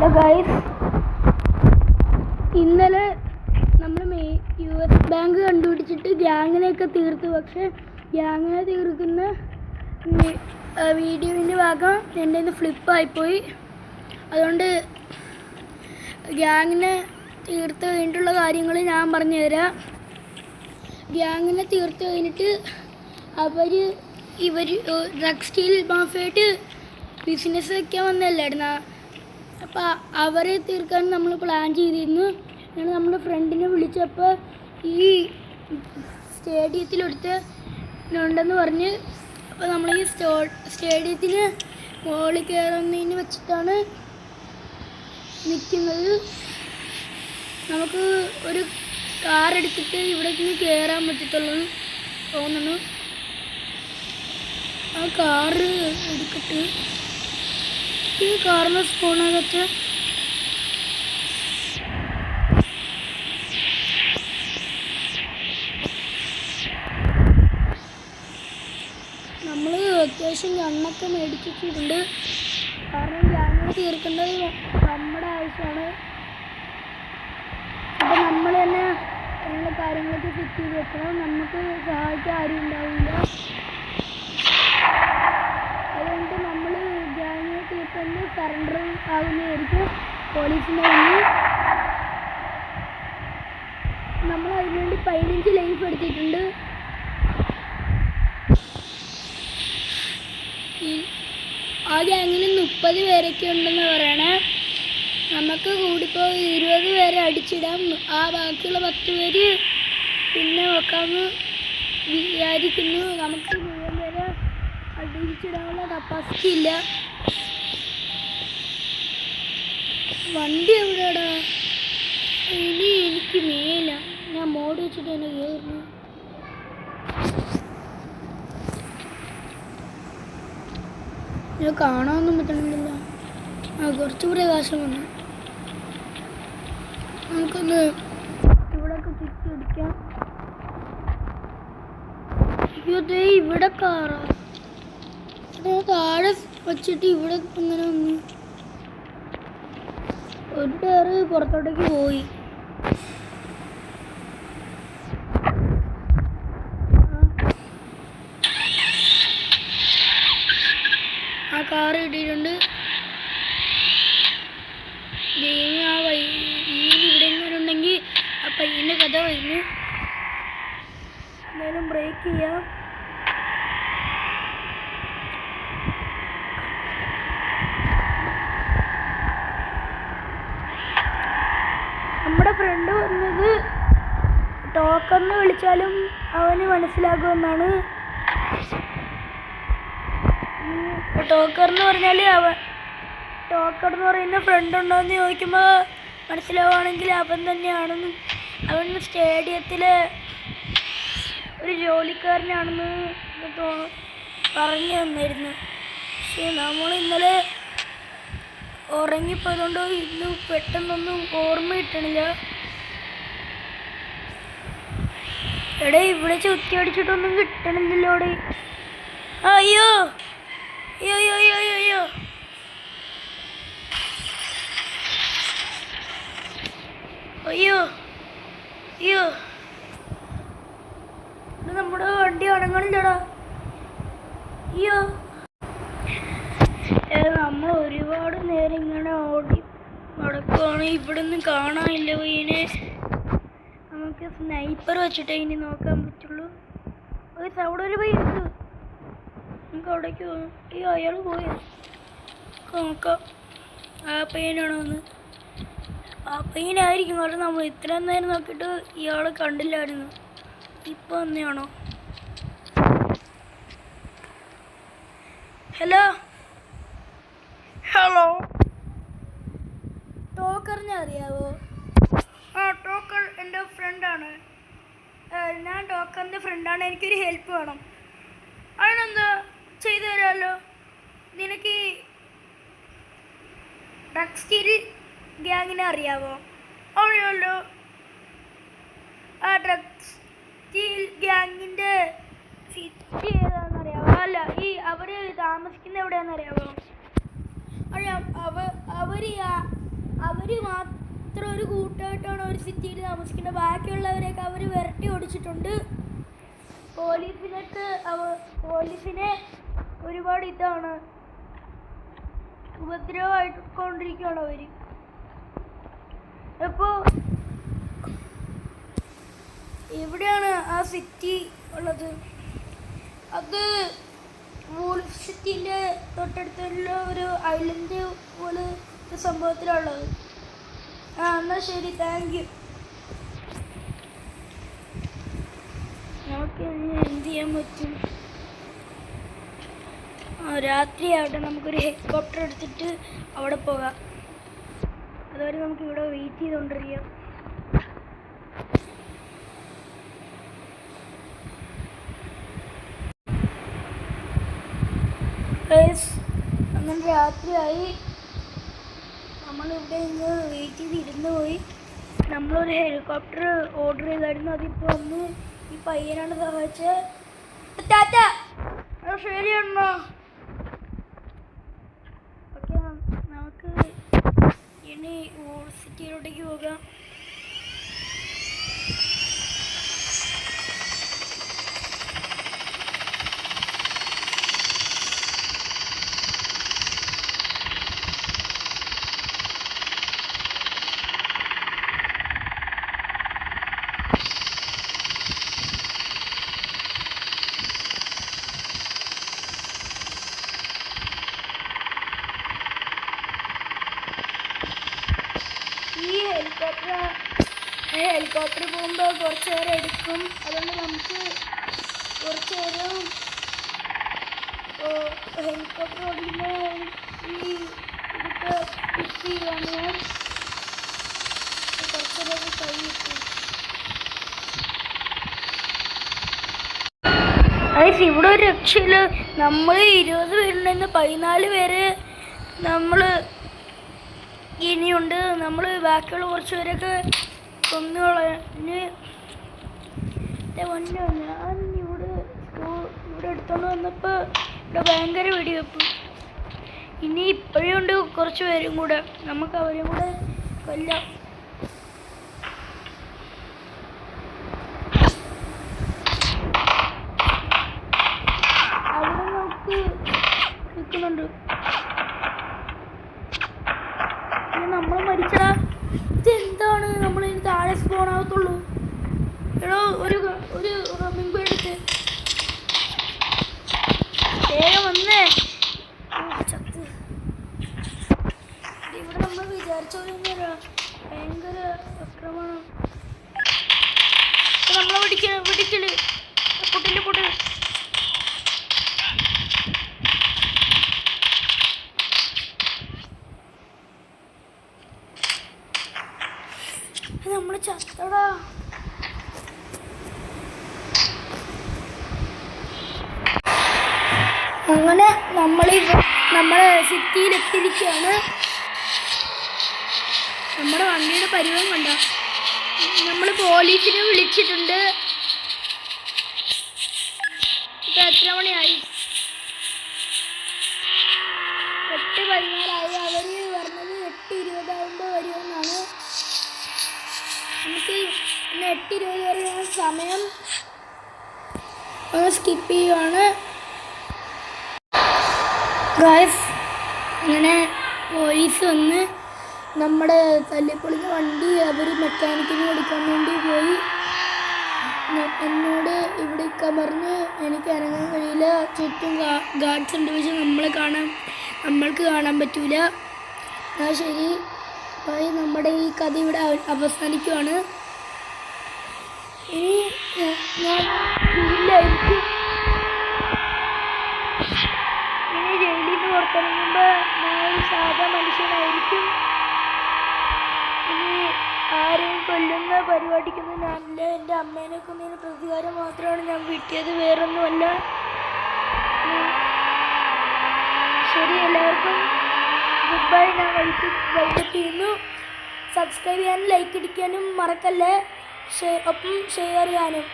Hello guys ഇന്നലെ നമ്മൾ U S bank കണ്ടുപിടിച്ചിട്ട് ഗ്യാങ്ങിനെയൊക്കെ തീർത്തു. പക്ഷേ ഗ്യാങ്ങിനെ തീർക്കുന്ന വീഡിയോവിന്റെ ഭാഗം എന്റെ നിന്ന് ഫ്ലിപ്പായിപ്പോയി. അതുകൊണ്ട് ഗ്യാങ്ങിനെ തീർത്ത് കഴിഞ്ഞിട്ടുള്ള കാര്യങ്ങൾ ഞാൻ പറഞ്ഞു തരാം ഗ്യാങ്ങിനെ തീർത്ത് കഴിഞ്ഞിട്ട് അവർ ഇവർ ഡ്രഗ് സ്റ്റീൽ മാഫിയായിട്ട് ബിസിനസ് വയ്ക്കാൻ വന്നതല്ലായിരുന്ന അപ്പോൾ അവരെ തീർക്കാൻ നമ്മൾ പ്ലാൻ ചെയ്തിരുന്നു. ഞങ്ങൾ നമ്മുടെ ഫ്രണ്ടിനെ വിളിച്ചപ്പോൾ ഈ സ്റ്റേഡിയത്തിലൊടുത്ത് ഉണ്ടെന്ന് പറഞ്ഞ് അപ്പോൾ നമ്മൾ ഈ സ്റ്റോ സ്റ്റേഡിയത്തിന് മുകളിൽ കയറുന്നതിന് വെച്ചിട്ടാണ് നിൽക്കുന്നത് നമുക്ക് ഒരു കാർ എടുത്തിട്ട് ഇവിടെ നിന്ന് കയറാൻ പറ്റത്തുള്ളൂ തോന്നുന്നു. ആ കാറ് എടുത്തിട്ട് ഈ കാറിന് സ്പൂണകത്ത് നമ്മൾ അത്യാവശ്യം കണ്ണൊക്കെ മേടിച്ചിട്ടുണ്ട്. കാരണം ഞാൻ തീർക്കേണ്ടത് നമ്മുടെ ആവശ്യമാണ്. അപ്പം നമ്മൾ തന്നെ എല്ലാ കാര്യങ്ങളൊക്കെ ഫിറ്റ് ചെയ്ത് വെക്കണം. നമുക്ക് സഹായിക്കാൻ ആരും ഉണ്ടാവില്ല അതുകൊണ്ട് നമ്മൾ ഗ്യാങ്ങിനെ തീർത്തുകൊണ്ട് സറണ്ടർ ആകുന്നതായിരിക്കും പോലീസിനെ മുന്നിൽ. നമ്മൾ അതിനുവേണ്ടി പതിനഞ്ച് ലൈഫ് എടുത്തിട്ടുണ്ട്. ആ ഗ്യാങ്ങിൽ മുപ്പത് പേരൊക്കെ ഉണ്ടെന്ന് പറയണേ. നമുക്ക് കൂടിപ്പോൾ ഇരുപത് പേരെ അടിച്ചിടാം. ആ ബാക്കിയുള്ള പത്ത് പേര് പിന്നെ വെക്കാമെന്ന് വിചാരിക്കുന്നു. നമുക്ക് മുഴുവൻ പേരെ അടിച്ചിടാനുള്ള കപ്പാസിറ്റി ഇല്ല. വണ്ടി എവിടെയാടാ? ഇനി എനിക്ക് മേല. ഞാൻ മോഡ് വെച്ചിട്ട് തന്നെ കയറുന്നു ഞാൻ കാണാനൊന്നും പറ്റണമെന്നില്ല ആ കുറച്ച് പ്രകാശമുണ്ട് നമുക്കൊന്ന് ഇവിടെയൊക്കെ ചുറ്റി അടിക്കാം അയ്യോ ദേ ഇവിടെ കാറാ. താഴെ വച്ചിട്ട് ഇവിടെ ഇങ്ങനെ വന്നു ഒരു ടയറ് പുറത്തോട്ടേക്ക് പോയി. ആ കാർ കിട്ടിയിട്ടുണ്ട് ദൈവമേ ആ പയ്യൻ ഇവിടെ എങ്ങനെ ഉണ്ടെങ്കിൽ ആ പയ്യന്റെ കഥ കഴിഞ്ഞു. എന്തായാലും ബ്രേക്ക് ചെയ്യാം നമ്മുടെ ഫ്രണ്ട് വന്നത് ടോക്കറിന് വിളിച്ചാലും അവന് മനസ്സിലാകുമെന്നാണ്. ടോക്കർ എന്ന് പറഞ്ഞാൽ അവൻ ടോക്കർ എന്ന് പറയുന്ന ഫ്രണ്ട് ഉണ്ടോ എന്ന് ചോദിക്കുമ്പോൾ മനസ്സിലാവുകയാണെങ്കിൽ അവൻ തന്നെയാണെന്ന്. അവൻ സ്റ്റേഡിയത്തിലെ ഒരു ജോലിക്കാരനാണെന്ന് തോന്നുന്നു പറഞ്ഞു തന്നിരുന്നു. പക്ഷേ നമ്മൾ ഇന്നലെ ഉറങ്ങിപ്പോയതുകൊണ്ട് ഇന്ന് പെട്ടെന്നൊന്നും ഓർമ്മ കിട്ടണില്ല. എടേ ഇവിടെ ചുറ്റി അടിച്ചിട്ടൊന്നും കിട്ടണമെന്നില്ലോടെ അയ്യോ. അയ്യോ അയ്യോ അയ്യോ അയ്യോ അയ്യോ. അയ്യോ. നമ്മുടെ വണ്ടി അടങ്ങണില്ലടാ അയ്യോ. നമ്മൾ ഒരുപാട് നേരം ഇങ്ങനെ ഓടി നടക്കുവാണ്. ഇവിടെ നിന്ന് കാണാനില്ല വീനെ നമുക്ക് സ്നൈപ്പർ വെച്ചിട്ടേ ഇനി നോക്കാൻ പറ്റുള്ളൂ. ഒരു അവിടെ ഒരു പയ്യുണ്ട് നമുക്ക് അവിടേക്ക് പോകാം അയ്യോ അയാൾ പോയോ. നോക്കാം. ആ പെയിനാണോ ഒന്ന് ആ പെയിനായിരിക്കും കാരണം നമ്മൾ ഇത്രയും നേരം നോക്കിയിട്ട് ഇയാളെ കണ്ടില്ലായിരുന്നു. ഇപ്പൊ വന്നെയാണോ? ഹലോ ഹലോ ടോക്കറിനെ അറിയാവോ? ആ ടോക്കൺ എന്റെ ഫ്രണ്ടാണ് ഞാൻ ടോക്കറിന്റെ ഫ്രണ്ടാണ് എനിക്കൊരു ഹെൽപ്പ് വേണം. അതിനെന്താ ചെയ്തു തരാമല്ലോ നിനക്ക് ഈ ഡ്രഗ് സ്റ്റീൽ ഗ്യാങ്ങിനെ അറിയാവോ? അറിയാമല്ലോ ആ ഡ്രഗ്സ് സ്റ്റീൽ ഗ്യാങ്ങിന്റെ സിറ്റി ഏതാണെന്ന് അറിയാമോ അല്ല ഈ അവർ താമസിക്കുന്ന എവിടെയാണെന്ന് അറിയാവോ? അറിയാം. അവർ അവർ അവർ മാത്രം ഒരു കൂട്ടമായിട്ടാണ് ഒരു സിറ്റിയിൽ താമസിക്കുന്നത്. ബാക്കിയുള്ളവരെയൊക്കെ അവർ വിരട്ടി ഓടിച്ചിട്ടുണ്ട്. പോലീസിനൊക്കെ അവ പോലീസിനെ ഒരുപാട് ഇതാണ് ഉപദ്രവമായിക്കൊണ്ടിരിക്കുകയാണ് അവർ അപ്പോൾ എവിടെയാണ് ആ സിറ്റി ഉള്ളത്? അത് വോൾഫ് സിറ്റിന്റെ തൊട്ടടുത്തുള്ള ഒരു ഐലൻഡ് പോലെ സംഭവത്തിലുള്ളത് ആ എന്നാൽ ശരി താങ്ക് യു നമുക്ക് എന്ത് ചെയ്യാൻ പറ്റും? ആ രാത്രിയാവട്ടെ നമുക്കൊരു ഹെലികോപ്റ്റർ എടുത്തിട്ട് അവിടെ പോകാം. അതുവരെ നമുക്ക് ഇവിടെ വെയിറ്റ് ചെയ്തുകൊണ്ടിരിക്കാം അങ്ങനെ രാത്രിയായി നമ്മളിവിടെ ഇന്ന് ചെയ്ത് ഇരുന്ന് പോയി. നമ്മളൊരു ഹെലികോപ്റ്റർ ഓർഡർ ചെയ്തായിരുന്നു. അതിപ്പോൾ വന്ന് ഈ പയ്യനാണ് സഹായിച്ചത്. ടാറ്റ ആ, ശരി അണ്ണാ. ഓക്കെ നമുക്ക് ഇനി സിറ്റിയിലോട്ടേക്ക് പോകാം ഈ ഹെലികോപ്റ്റർ ഹെലികോപ്റ്റർ പോകുമ്പോൾ കുറച്ച് നേരം എടുക്കും. അതുകൊണ്ട് നമുക്ക് കുറച്ച് നേരം ഹെലികോപ്റ്റർ ഓടിക്കുമ്പോൾ ഈ ഇതൊക്കെ പിക്ക് ചെയ്യുവാണ് ഞാൻ കുറച്ച് നേരം കൈ കിട്ടും. അതായത് ഇവിടെ ഒരു രക്ഷയില്ല. നമ്മൾ ഇരുപത് പേരുണ്ടെന്ന് പതിനാല് പേര് നമ്മൾ ഇനിയുണ്ട്. നമ്മൾ ബാക്കിയുള്ള കുറച്ച് പേരൊക്കെ കൊന്നു കളഞ്ഞ് എന്റെ പൊന്നോ ഞാൻ ഇവിടെ ഇവിടെ എടുത്തോണ്ട് വന്നപ്പോൾ ഇവിടെ ഭയങ്കര വെടിവെപ്പ്. ഇനി ഇപ്പോഴും ഉണ്ട് കുറച്ച് പേരും കൂടെ. നമുക്ക് അവരും കൂടെ കൊല്ലാം അവിടെ നമുക്ക് നിൽക്കുന്നുണ്ട് നമ്മൾ മരിച്ചടാ ഇതെന്താണ് നമ്മൾ ഇനി താഴെ ആവത്തുള്ളൂ എടോ ഒരു ഒരു റമ്മിങ് ബേഡ് എടുത്ത്. വേഗം വന്നേ. ഇവിടെ നമ്മൾ വിചാരിച്ച ഭയങ്കര അക്രമണം. നമ്മളെ പിടിക്കൽ പിടിക്കൽ അങ്ങനെ നമ്മൾ നമ്മുടെ സിറ്റിയിൽ എത്തിയിരിക്കുകയാണ് നമ്മുടെ വണ്ടിയുടെ പരിവം കണ്ട? നമ്മൾ പോലീസിനെ വിളിച്ചിട്ടുണ്ട്. ഇപ്പം എത്ര മണിയായി? എട്ട് പതിനാലായി. അവർ പറഞ്ഞത് എട്ട് ഇരുപതാകുമ്പോൾ വരുമെന്നാണ്. നമുക്ക് ഇന്ന് എട്ട് ഇരുപത് വരെയാണ് സമയം ഒന്ന് സ്കിപ്പ് ചെയ്യുവാണ്. ഗായ്സ് അങ്ങനെ പോലീസ് വന്ന് നമ്മുടെ തല്ലിപ്പൊളിഞ്ഞ വണ്ടി അവർ മെക്കാനിക്കിന് കൊടുക്കാൻ വേണ്ടി പോയി. എന്നോട് ഇവിടെ ഇരിക്കാൻ പറഞ്ഞ് എനിക്ക് ഇറങ്ങാൻ കഴിയില്ല. ചുറ്റും ഗാർഡ്സ് ഉണ്ട്. പക്ഷെ നമ്മളെ കാണാൻ നമ്മൾക്ക് കാണാൻ പറ്റൂല. എന്നാൽ ശരി. ബൈ. നമ്മുടെ ഈ കഥ ഇവിടെ അവസാനിക്കുവാണ്. ഇനി ഞാൻ ഇല്ലായിരിക്കും ജയിലിൽ നിന്ന് പുറത്തിറങ്ങുമ്പോൾ ഞാൻ ഒരു സാധാ മനുഷ്യനായിരിക്കും. ഇനി ആരെയും കൊല്ലുന്ന പരിപാടിക്കൊന്നും ഞാനില്ല എന്റെ അമ്മേനെ കൊന്നതിന് പ്രതികാരം മാത്രമാണ് ഞാൻ കിട്ടിയത് വേറൊന്നുമല്ല. ശരി എല്ലാവർക്കും ഗുഡ് ബൈ. ഞാൻ വൈകിട്ട് വൈകിട്ട് ചെയ്യുന്നു സബ്സ്ക്രൈബ് ചെയ്യാനും ലൈക്ക് അടിക്കാനും മറക്കല്ലേ. ഒപ്പം ഷെയർ ചെയ്യാനും.